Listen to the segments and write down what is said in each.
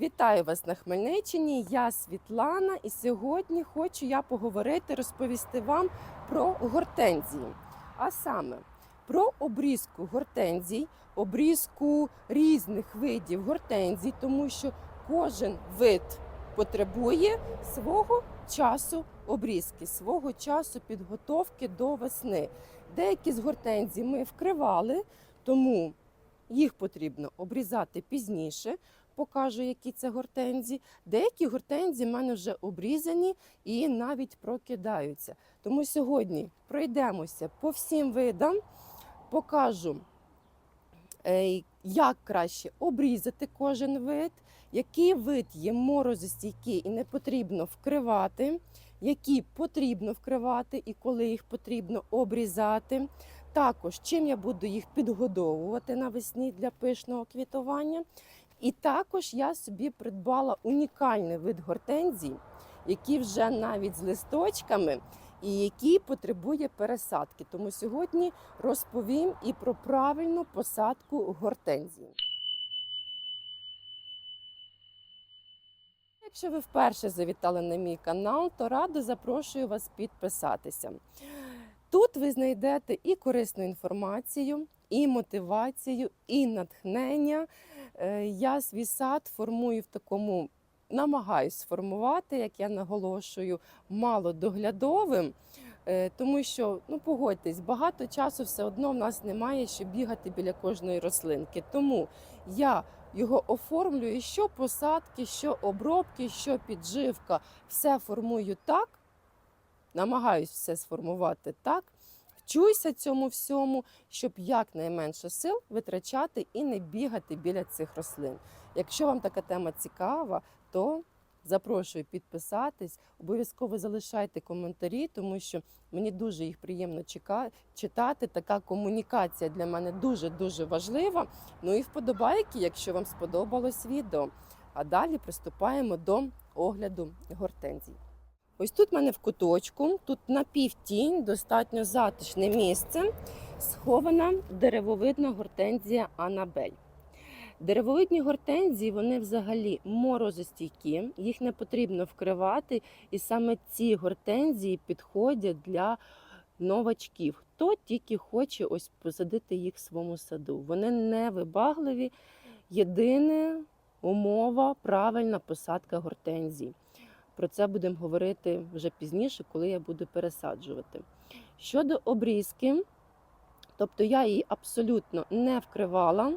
Вітаю вас на Хмельниччині. Я Світлана, і сьогодні хочу я поговорити, розповісти вам про гортензії. А саме про обрізку гортензій, обрізку різних видів гортензій, тому що кожен вид потребує свого часу обрізки, свого часу підготовки до весни. Деякі з гортензій ми вкривали, тому їх потрібно обрізати пізніше покажу, які це гортензії. Деякі гортензії в мене вже обрізані і навіть прокидаються. Тому сьогодні пройдемося по всім видам, покажу, е, як краще обрізати кожен вид, який вид є морозостійкий і не потрібно вкривати, які потрібно вкривати і коли їх потрібно обрізати. Також чим я буду їх підгодовувати навесні для пишного квітування. І також я собі придбала унікальний вид гортензій, який вже навіть з листочками і який потребує пересадки. Тому сьогодні розповім і про правильну посадку гортензії. Якщо ви вперше завітали на мій канал, то радо запрошую вас підписатися. Тут ви знайдете і корисну інформацію, і мотивацію, і натхнення. Е, Я свій сад формую в такому, намагаюсь сформувати, як я наголошую, малодоглядовим. Е, Тому що, ну погодьтесь, багато часу все одно в нас немає, щоб бігати біля кожної рослинки. Тому я його оформлюю, що посадки, що обробки, що підживка. Все формую так, намагаюсь все сформувати так. Вчуйся цьому всьому, щоб якнайменше сил витрачати і не бігати біля цих рослин. Якщо вам така тема цікава, то запрошую підписатись. Обов'язково залишайте коментарі, тому що мені дуже їх приємно читати. Така комунікація для мене дуже дуже важлива. Ну і вподобайки, якщо вам сподобалось відео. А далі приступаємо до огляду гортензій. Ось тут в мене в куточку, тут на півтінь, достатньо затишне місце, схована деревовидна гортензія Анабель. Деревовидні гортензії вони взагалі морозостійкі, їх не потрібно вкривати, і саме ці гортензії підходять для новачків. Хто тільки хоче ось посадити їх в своєму саду. Вони не вибагливі. Єдина умова правильна посадка гортензій. Про це будемо говорити вже пізніше, коли я буду пересаджувати. Щодо обрізки, тобто я її абсолютно не вкривала.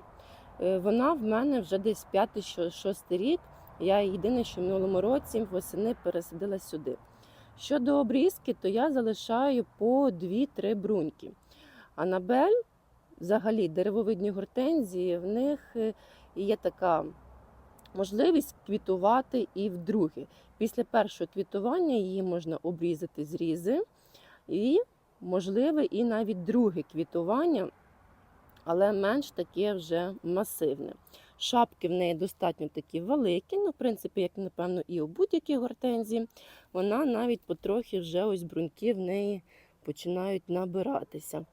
Е, Вона в мене вже десь 5-6 рік. Я єдине, що в минулому році восени пересадила сюди. Щодо обрізки, то я залишаю по 2-3 бруньки. Анабель, взагалі, деревовидні гортензії, в них е, є така можливість квітувати і вдруге. Після першого квітування її можна обрізати зрізи, і можливе і навіть друге квітування, але менш таке вже масивне. Шапки в неї достатньо такі великі, ну, в принципі, як напевно, і у будь-якій гортензії, вона навіть потрохи вже ось бруньки в неї починають набиратися.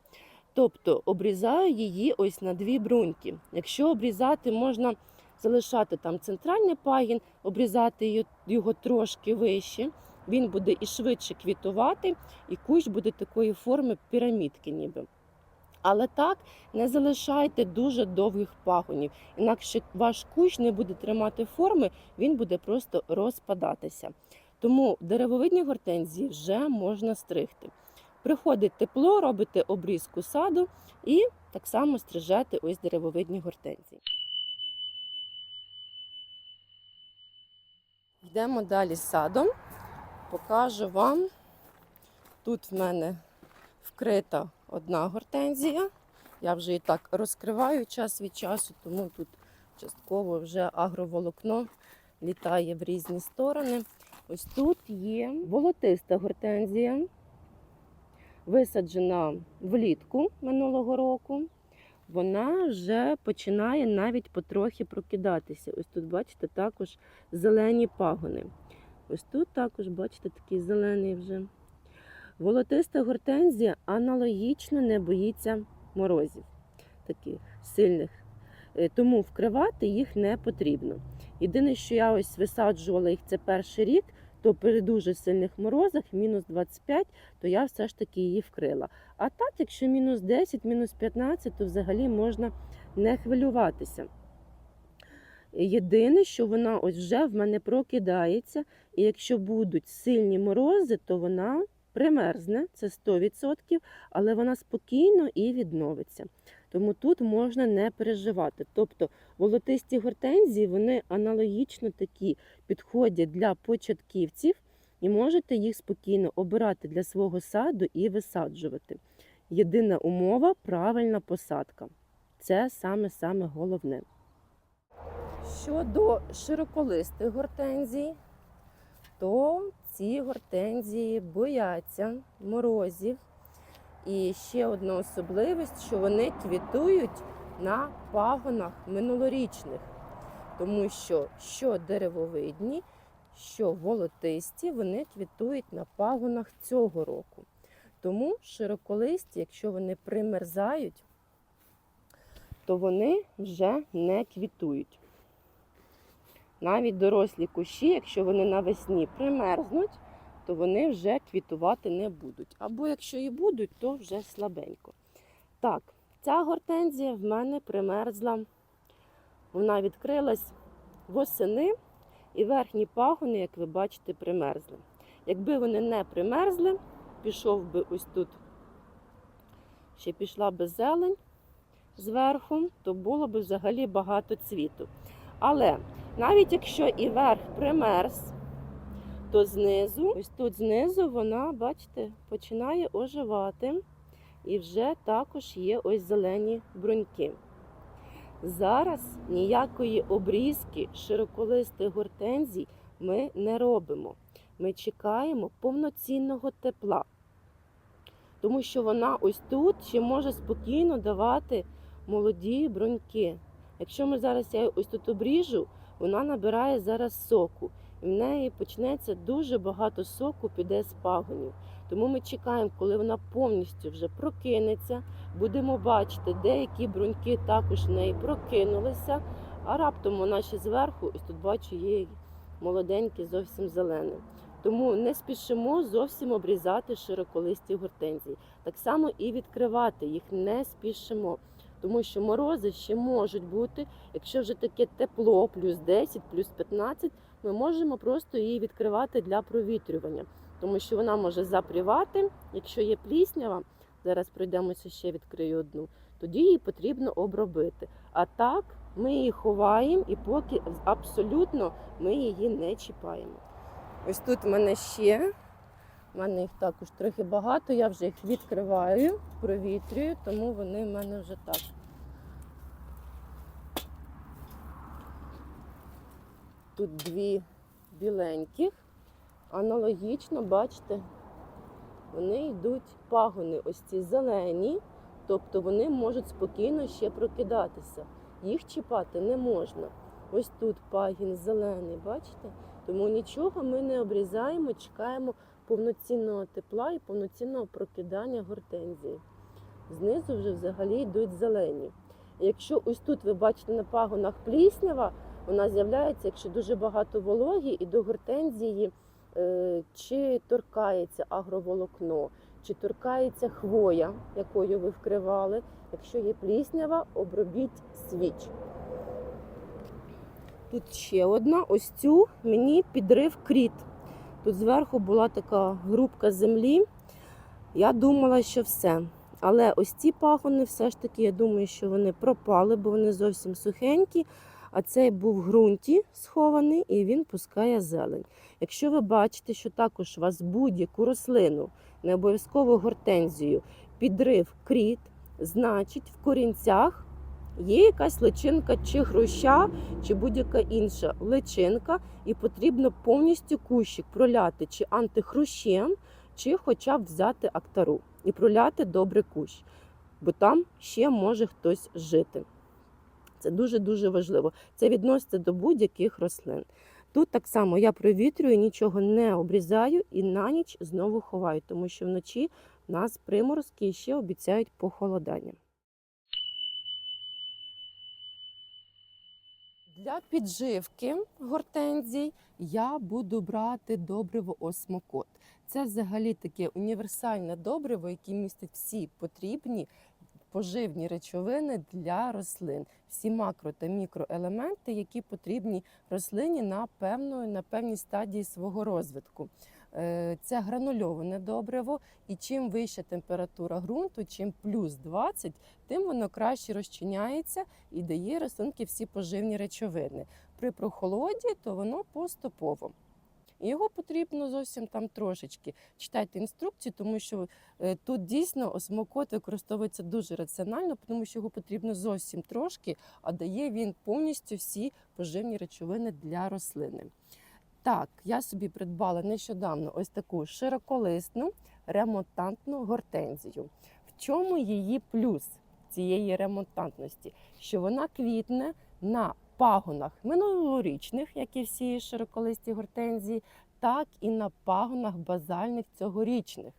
Тобто обрізаю її ось на дві бруньки. Якщо обрізати, можна залишати там центральний пагін, обрізати його, трошки вище. Він буде і швидше квітувати, і кущ буде такої форми пірамідки, ніби. Але так не залишайте дуже довгих пагонів, інакше ваш кущ не буде тримати форми, він буде просто розпадатися. Тому деревовидні гортензії вже можна стригти. Приходить тепло, робите обрізку саду і так само стрижете ось деревовидні гортензії. Йдемо далі садом. Покажу вам. Тут в мене вкрита одна гортензія. Я вже і так розкриваю час від часу, тому тут частково вже агроволокно літає в різні сторони. Ось тут є волотиста гортензія, висаджена влітку минулого року. Вона вже починає навіть потрохи прокидатися. Ось тут, бачите, також зелені пагони. Ось тут також, бачите, такий зелений вже. Волотиста гортензія аналогічно не боїться морозів таких сильних. Е, Тому вкривати їх не потрібно. Єдине, що я ось висаджувала їх це перший рік, то при дуже сильних морозах, мінус 25, то я все ж таки її вкрила. А так, якщо мінус 10, мінус 15, то взагалі можна не хвилюватися. Єдине, що вона ось вже в мене прокидається, і якщо будуть сильні морози, то вона примерзне, це 100%, але вона спокійно і відновиться. Тому тут можна не переживати. Тобто волотисті гортензії вони аналогічно такі підходять для початківців, і можете їх спокійно обирати для свого саду і висаджувати. Єдина умова правильна посадка. Це саме-саме головне. Щодо широколистих гортензій, то ці гортензії бояться морозів. І ще одна особливість, що вони квітують на пагонах минулорічних, тому що що деревовидні, що волотисті, вони квітують на пагонах цього року. Тому широколисті, якщо вони примерзають, то вони вже не квітують. Навіть дорослі кущі, якщо вони навесні примерзнуть, то вони вже квітувати не будуть. Або якщо і будуть, то вже слабенько. Так, ця гортензія в мене примерзла. Вона відкрилась восени, і верхні пагони, як ви бачите, примерзли. Якби вони не примерзли, пішов би ось тут, ще пішла би зелень зверху, то було б взагалі багато цвіту. Але навіть якщо і верх примерз, то знизу, ось тут знизу вона, бачите, починає оживати. І вже також є ось зелені бруньки. Зараз ніякої обрізки широколистих гортензій ми не робимо. Ми чекаємо повноцінного тепла. Тому що вона ось тут ще може спокійно давати молоді бруньки. Якщо ми зараз я ось тут обріжу, вона набирає зараз соку. В неї почнеться дуже багато соку піде з пагонів. Тому ми чекаємо, коли вона повністю вже прокинеться. Будемо бачити, деякі бруньки також в неї прокинулися, а раптом вона ще зверху, ось тут бачу, є молоденькі, зовсім зелені. Тому не спішимо зовсім обрізати широколисті гортензії. Так само і відкривати їх не спішимо. Тому що морози ще можуть бути, якщо вже таке тепло, плюс 10, плюс 15, ми можемо просто її відкривати для провітрювання, тому що вона може запрівати. Якщо є пліснява, зараз пройдемося ще відкрию одну, тоді її потрібно обробити. А так ми її ховаємо і поки абсолютно ми її не чіпаємо. Ось тут в мене ще. У мене їх також трохи багато, я вже їх відкриваю, провітрюю, тому вони в мене вже так. Тут дві біленьких. Аналогічно, бачите, вони йдуть пагони, ось ці зелені, тобто вони можуть спокійно ще прокидатися. Їх чіпати не можна. Ось тут пагін зелений, бачите? Тому нічого ми не обрізаємо, чекаємо повноцінного тепла і повноцінного прокидання гортензії. Знизу вже взагалі йдуть зелені. Якщо ось тут ви бачите на пагонах пліснява, вона з'являється, якщо дуже багато вологі, і до гортензії е, чи торкається агроволокно, чи торкається хвоя, якою ви вкривали. Якщо є пліснява, обробіть свіч. Тут ще одна, ось цю мені підрив кріт. Тут зверху була така грубка землі. Я думала, що все. Але ось ці пагони, все ж таки, я думаю, що вони пропали, бо вони зовсім сухенькі. А цей був в ґрунті схований і він пускає зелень. Якщо ви бачите, що також у вас будь-яку рослину, не обов'язково гортензію, підрив кріт, значить в корінцях є якась личинка чи хруща, чи будь-яка інша личинка, і потрібно повністю кущик проляти чи антихрущем, чи хоча б взяти актару і проляти добре кущ, бо там ще може хтось жити. Це дуже-дуже важливо. Це відноситься до будь-яких рослин. Тут так само я провітрюю, нічого не обрізаю і на ніч знову ховаю, тому що вночі нас приморозки ще обіцяють похолодання. Для підживки гортензій я буду брати добриво осмокот. Це взагалі таке універсальне добриво, яке містить всі потрібні поживні речовини для рослин, всі макро та мікроелементи, які потрібні рослині на певної на певній стадії свого розвитку. Е, Це гранульоване добриво, і чим вища температура ґрунту, чим плюс 20, тим воно краще розчиняється і дає рослинки всі поживні речовини. При прохолоді то воно поступово. І Його потрібно зовсім там трошечки. Читайте інструкцію, тому що е, тут дійсно осмокот використовується дуже раціонально, тому що його потрібно зовсім трошки, а дає він повністю всі поживні речовини для рослини. Так, я собі придбала нещодавно ось таку широколисну ремонтантну гортензію. В чому її плюс цієї ремонтантності? Що вона квітне на пагонах минулорічних, як і всі широколисті гортензії, так і на пагонах базальних цьогорічних.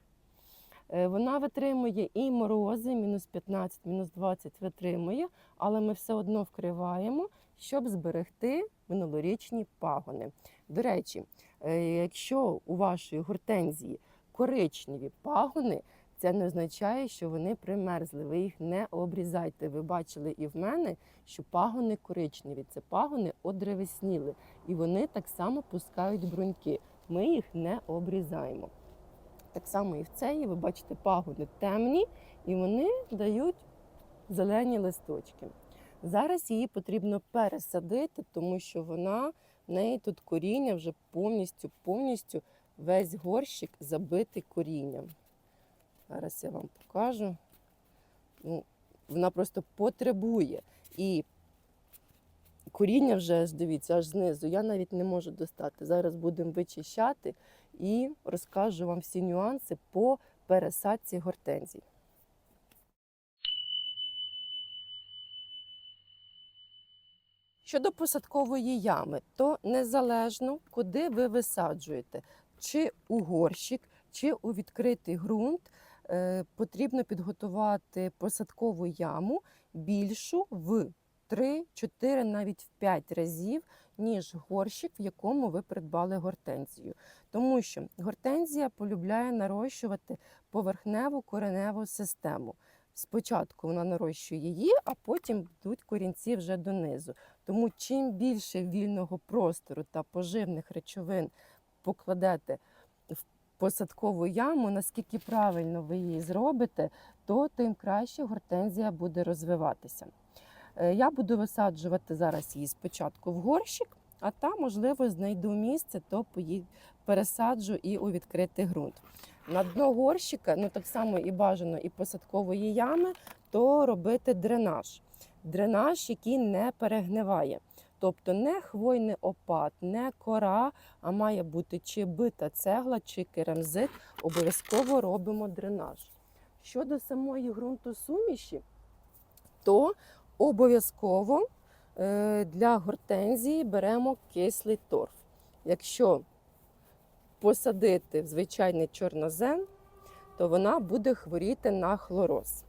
Е, Вона витримує і морози, мінус 15, мінус 20 витримує, але ми все одно вкриваємо, щоб зберегти минулорічні пагони. До речі, е, якщо у вашої гортензії коричневі пагони, це не означає, що вони примерзли. Ви їх не обрізайте. Ви бачили і в мене, що пагони коричневі, це пагони одревесніли, і вони так само пускають бруньки. Ми їх не обрізаємо. Так само і в цей, ви бачите, пагони темні, і вони дають зелені листочки. Зараз її потрібно пересадити, тому що вона в неї тут коріння вже повністю, повністю весь горщик забитий корінням. Зараз я вам покажу. Ну, вона просто потребує. І коріння вже аж дивіться, аж знизу. Я навіть не можу достати. Зараз будемо вичищати і розкажу вам всі нюанси по пересадці гортензій. Щодо посадкової ями, то незалежно, куди ви висаджуєте, чи у горщик, чи у відкритий ґрунт, потрібно підготувати посадкову яму більшу в 3-4, навіть в 5 разів, ніж горщик, в якому ви придбали гортензію. Тому що гортензія полюбляє нарощувати поверхневу кореневу систему. Спочатку вона нарощує її, а потім йдуть корінці вже донизу. Тому чим більше вільного простору та поживних речовин покладете посадкову яму, наскільки правильно ви її зробите, то тим краще гортензія буде розвиватися. Е, Я буду висаджувати зараз її спочатку в горщик, а там, можливо, знайду місце, то пої- пересаджу і у відкритий ґрунт. На дно горщика, ну так само і бажано і посадкової ями, то робити дренаж. Дренаж, який не перегниває. Тобто не хвойний опад, не кора, а має бути чи бита цегла, чи керамзит. Обов'язково робимо дренаж. Щодо самої ґрунтосуміші, то обов'язково е, для гортензії беремо кислий торф. Якщо посадити в звичайний чорнозем, то вона буде хворіти на хлороз.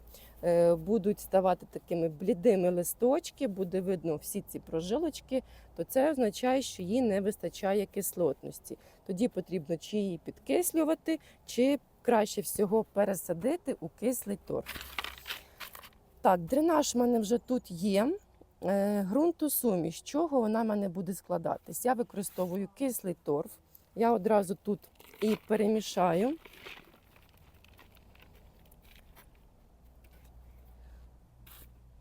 Е, Будуть ставати такими блідими листочки, буде видно всі ці прожилочки, то це означає, що їй не вистачає кислотності. Тоді потрібно чи її підкислювати, чи краще всього пересадити у кислий торф. Так, дренаж в мене вже тут є. Е, Ґрунтосуміш, з чого вона в мене буде складатись? Я використовую кислий торф. Я одразу тут і перемішаю.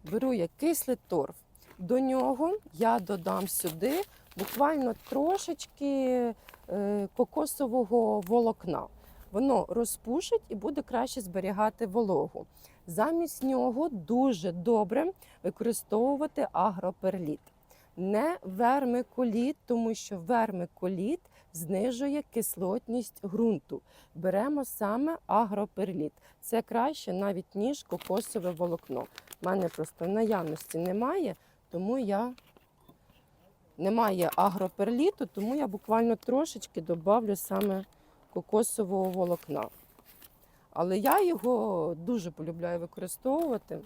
Беру я кислий торф. До нього я додам сюди буквально трошечки е, кокосового волокна. Воно розпушить і буде краще зберігати вологу. Замість нього дуже добре використовувати агроперліт. Не вермикуліт, тому що вермикуліт знижує кислотність ґрунту. Беремо саме агроперліт. Це краще навіть ніж кокосове волокно. У мене просто наявності немає, тому я немає агроперліту, тому я буквально трошечки добавлю саме кокосового волокна. Але я його дуже полюбляю використовувати.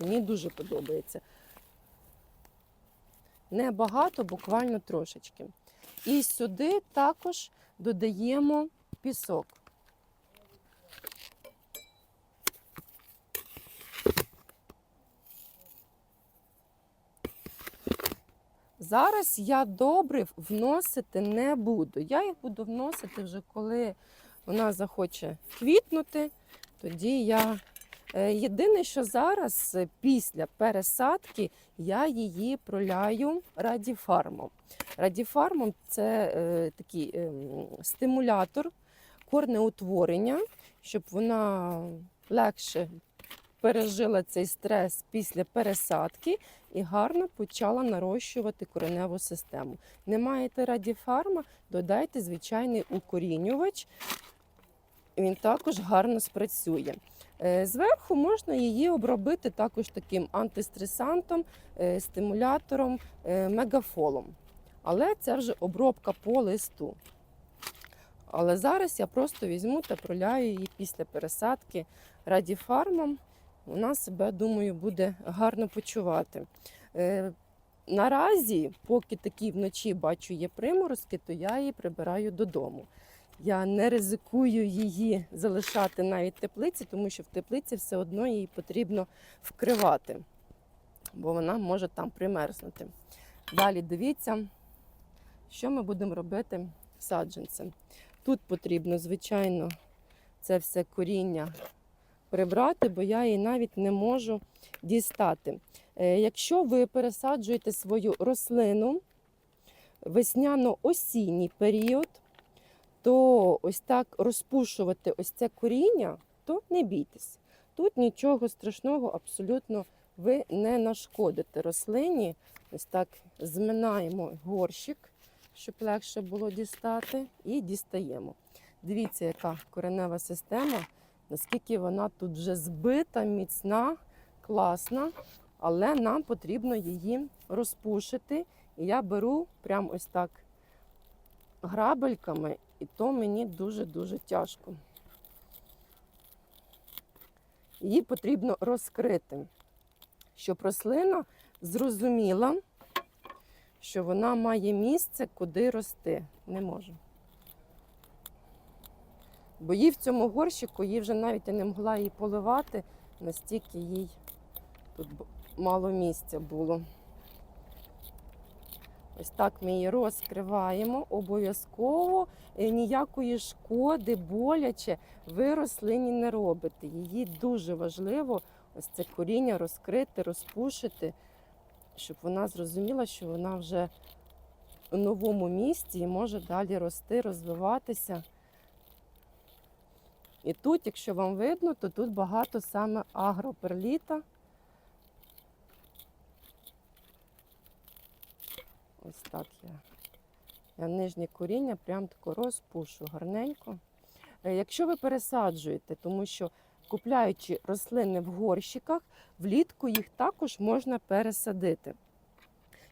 Мені дуже подобається. небагато, буквально трошечки. І сюди також додаємо пісок. Зараз я добрив вносити не буду. Я їх буду вносити вже коли вона захоче квітнути. Тоді я Е, єдине, що зараз е, після пересадки я її проляю радіфармом. Радіфармом це е, такий е, стимулятор корнеутворення, щоб вона легше пережила цей стрес після пересадки і гарно почала нарощувати кореневу систему. Не маєте радіфарма, додайте звичайний укорінювач, він також гарно спрацює. Е, Зверху можна її обробити також таким антистресантом, е, стимулятором, е, мегафолом. Але це вже обробка по листу. Але зараз я просто візьму та проляю її після пересадки радіфармом. Вона себе, думаю, буде гарно почувати. Е, Наразі, поки такі вночі бачу є приморозки, то я її прибираю додому. Я не ризикую її залишати навіть в теплиці, тому що в теплиці все одно її потрібно вкривати, бо вона може там примерзнути. Далі дивіться, що ми будемо робити саджанцем. Тут потрібно, звичайно, це все коріння прибрати, бо я її навіть не можу дістати. Е, Якщо ви пересаджуєте свою рослину весняно-осінній період, то ось так розпушувати ось це коріння, то не бійтесь. Тут нічого страшного абсолютно ви не нашкодите рослині. Ось так зминаємо горщик, щоб легше було дістати, і дістаємо. Дивіться, яка коренева система, наскільки вона тут вже збита, міцна, класна, але нам потрібно її розпушити. І я беру прямо ось так грабельками і то мені дуже-дуже тяжко. Її потрібно розкрити, щоб рослина зрозуміла, що вона має місце, куди рости. Не можу. Бо їй в цьому горщику їй вже навіть я не могла її поливати, настільки їй тут мало місця було. Ось так ми її розкриваємо. Обов'язково е, ніякої шкоди, боляче ви рослині не робите. Її дуже важливо ось це коріння розкрити, розпушити, щоб вона зрозуміла, що вона вже у новому місці і може далі рости, розвиватися. І тут, якщо вам видно, то тут багато саме агроперліта. Ось так я. Я нижнє коріння прям тако розпушу гарненько. Е, Якщо ви пересаджуєте, тому що купляючи рослини в горщиках, влітку їх також можна пересадити.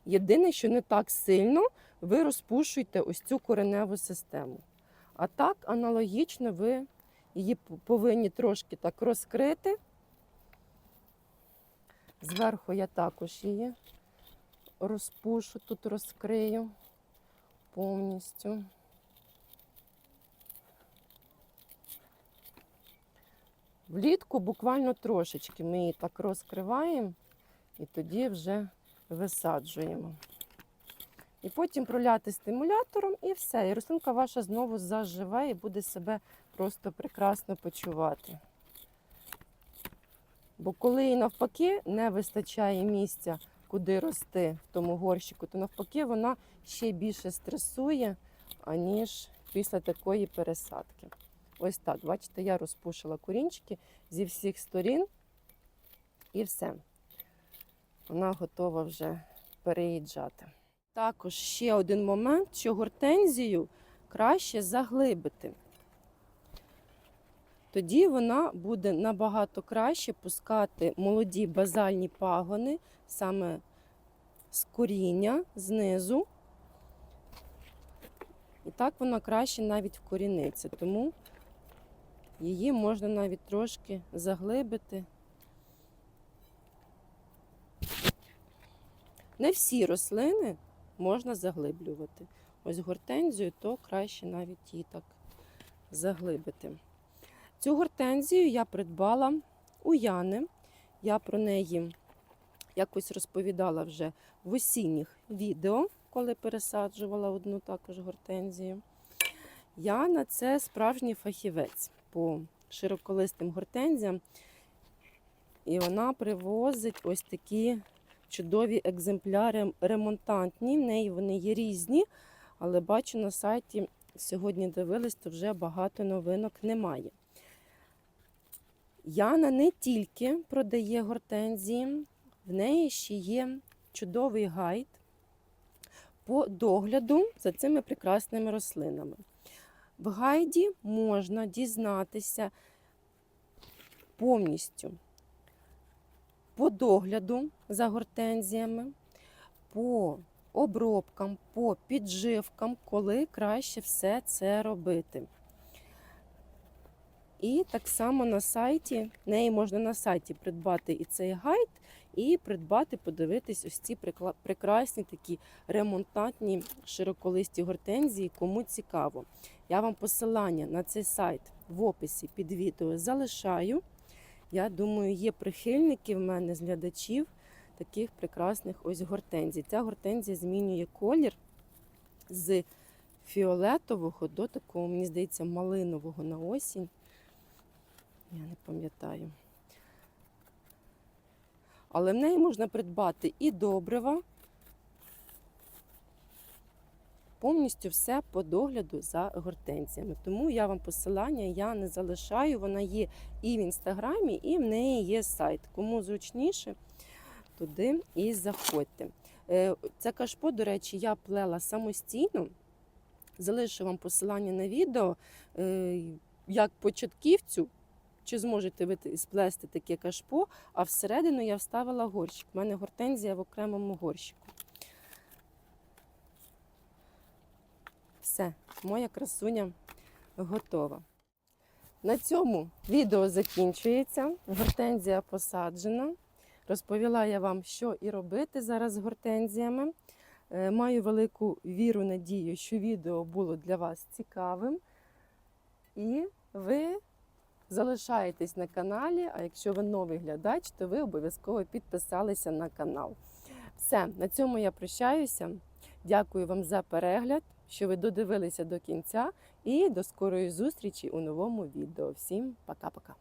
Єдине, що не так сильно ви розпушуєте ось цю кореневу систему. А так, аналогічно, ви її повинні трошки так розкрити. Зверху я також її розпушу, тут розкрию повністю. Влітку буквально трошечки ми її так розкриваємо і тоді вже висаджуємо. І потім проляти стимулятором і все. І рослинка ваша знову заживе і буде себе просто прекрасно почувати. Бо коли їй навпаки не вистачає місця куди рости в тому горщику, то навпаки вона ще більше стресує, аніж після такої пересадки. Ось так, бачите, я розпушила корінчики зі всіх сторін і все. Вона готова вже переїжджати. Також ще один момент, що гортензію краще заглибити. Тоді вона буде набагато краще пускати молоді базальні пагони саме з коріння знизу. І так вона краще навіть вкоріниться, тому її можна навіть трошки заглибити. Не всі рослини можна заглиблювати. Ось гортензію, то краще навіть її так заглибити. Цю гортензію я придбала у Яни. Я про неї якось розповідала вже в осінніх відео, коли пересаджувала одну також гортензію. Яна це справжній фахівець по широколистим гортензіям. І вона привозить ось такі чудові екземпляри ремонтантні. В неї вони є різні, але бачу на сайті сьогодні дивились, то вже багато новинок немає. Яна не тільки продає гортензії, в неї ще є чудовий гайд по догляду за цими прекрасними рослинами. В гайді можна дізнатися повністю по догляду за гортензіями, по обробкам, по підживкам, коли краще все це робити. І так само на сайті, неї можна на сайті придбати і цей гайд, і придбати, подивитись ось ці прекрасні такі ремонтантні широколисті гортензії, кому цікаво. Я вам посилання на цей сайт в описі під відео залишаю. Я думаю, є прихильники в мене з глядачів таких прекрасних ось гортензій. Ця гортензія змінює колір з фіолетового до такого, мені здається, малинового на осінь. Я не пам'ятаю. Але в неї можна придбати і добрива, повністю все по догляду за гортензіями. Тому я вам посилання я не залишаю. Вона є і в інстаграмі, і в неї є сайт. Кому зручніше, туди і заходьте. Це кашпо, до речі, я плела самостійно. Залишу вам посилання на відео, е, як початківцю, чи зможете ви сплести таке кашпо, а всередину я вставила горщик. У мене гортензія в окремому горщику. Все, моя красуня готова. На цьому відео закінчується. Гортензія посаджена. Розповіла я вам, що і робити зараз з гортензіями. Е, Маю велику віру, надію, що відео було для вас цікавим. І ви залишаєтесь на каналі. А якщо ви новий глядач, то ви обов'язково підписалися на канал. Все, на цьому я прощаюся. Дякую вам за перегляд, що ви додивилися до кінця. І до скорої зустрічі у новому відео. Всім пока-пока.